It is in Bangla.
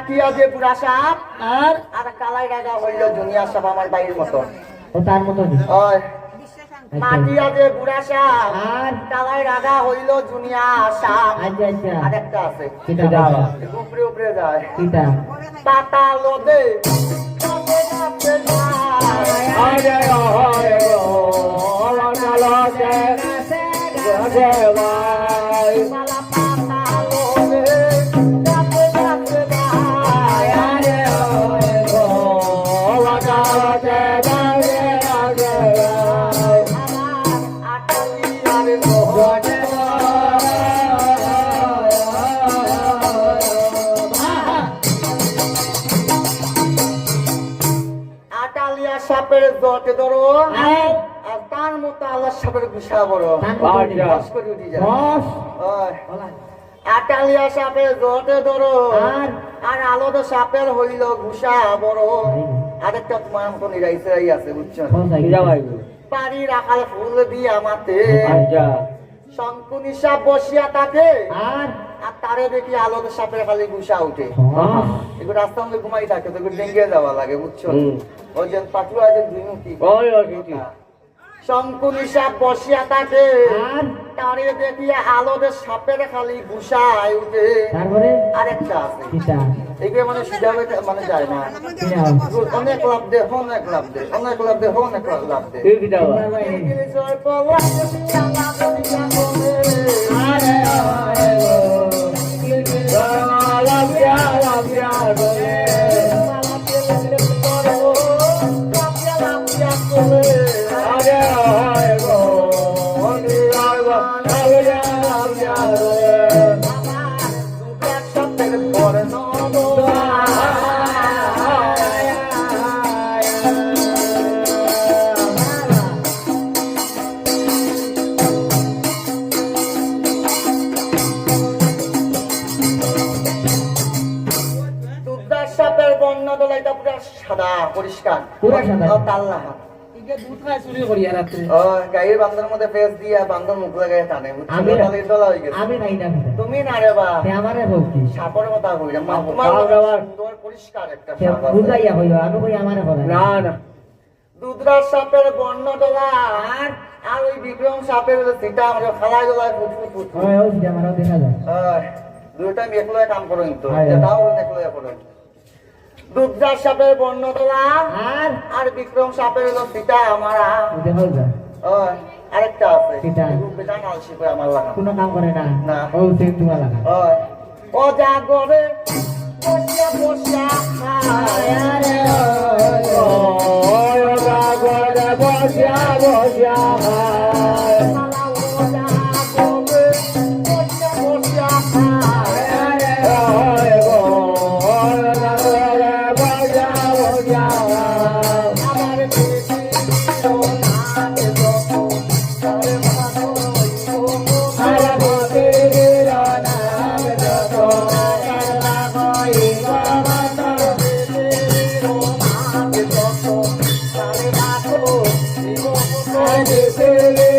মাটিয়া যে পুরা সাপ আর আর কালাই রাগা হইল জুনিয়া সাপ আমার ও তার মতো মাটিয়া যে বুড়া সাপ আর? কালাই রাগা হইল জুনিয়া সাপ। আচ্ছা আচ্ছা। আর একটা আছে। কিটা? উপরে উপরে যায়। কিটা? পাতা লোদে সাপের জটে ধরো। আর আর তার মতো আল্লাহ সাপের ঘুষা বড়। বস করে উঠি যায়। আটালিয়া সাপের জটে ধরো। আর? আর আলোতে সাপের হইল ঘুষা বড় আরেকটা তোমার মতো নিরাইসাই আছে বুঝছ? বাড়ি রাখাল ফুল দিয়া মাতে আচ্ছা শঙ্কুনি সাপ বসিয়া থাকে। আর? আর তারে দেখি আলোতে সাপের খালি ঘুষা উঠে। বস এগুলো রাস্তার মধ্যে ঘুমাই থাকে তো ডেঙ্গে যাওয়া লাগে বুঝছ? ওই যে পাটুয়া যে দুই মুখী শঙ্কুনি সাপ বসিয়া থাকে। তারে দেখি আলোতে সাপের খালি ঘুষায় উঠে। আরেকটা আছে। এগুলো মানে মানে যায় না। অনেক লাভ দে অনেক লাভ দে অনেক লাভ দে অনেক লাভ দে। 不要，不要，লাগাই টানে বুঝছ? আমি না- দলাইর দলা হয়ে গেছে। আমি নাই না খেতে তুমি না রে বা। আমারে বলছি। সাপের কথা কই না তোমার পরিষ্কার একটা। বুঝাইয়া হইল আমি কই আমারে বলে না না। দুধরাজ সাপের আর আর ওই বিক্রম সাপের সিটা আমরা খালাই দলায় ফুট ফুট। Foot foot. ওই ওই আমারও দেখা যায় দুইটা একলয়ে কাম করেন তো। হ্যাঁ। এটাও একলয়ে দুধরাজ সাপের বন্য আর? আর বিক্রম সাপের হলো সীতা আমারা আরেকটা আছে। আমার লাগা? কোনো কাম করে না। না। ও সে তোমার লাগা। ওই, অজাগরে বসিয়া বসিয়া খায়। বসিয়া বসিয়া ভাই que se le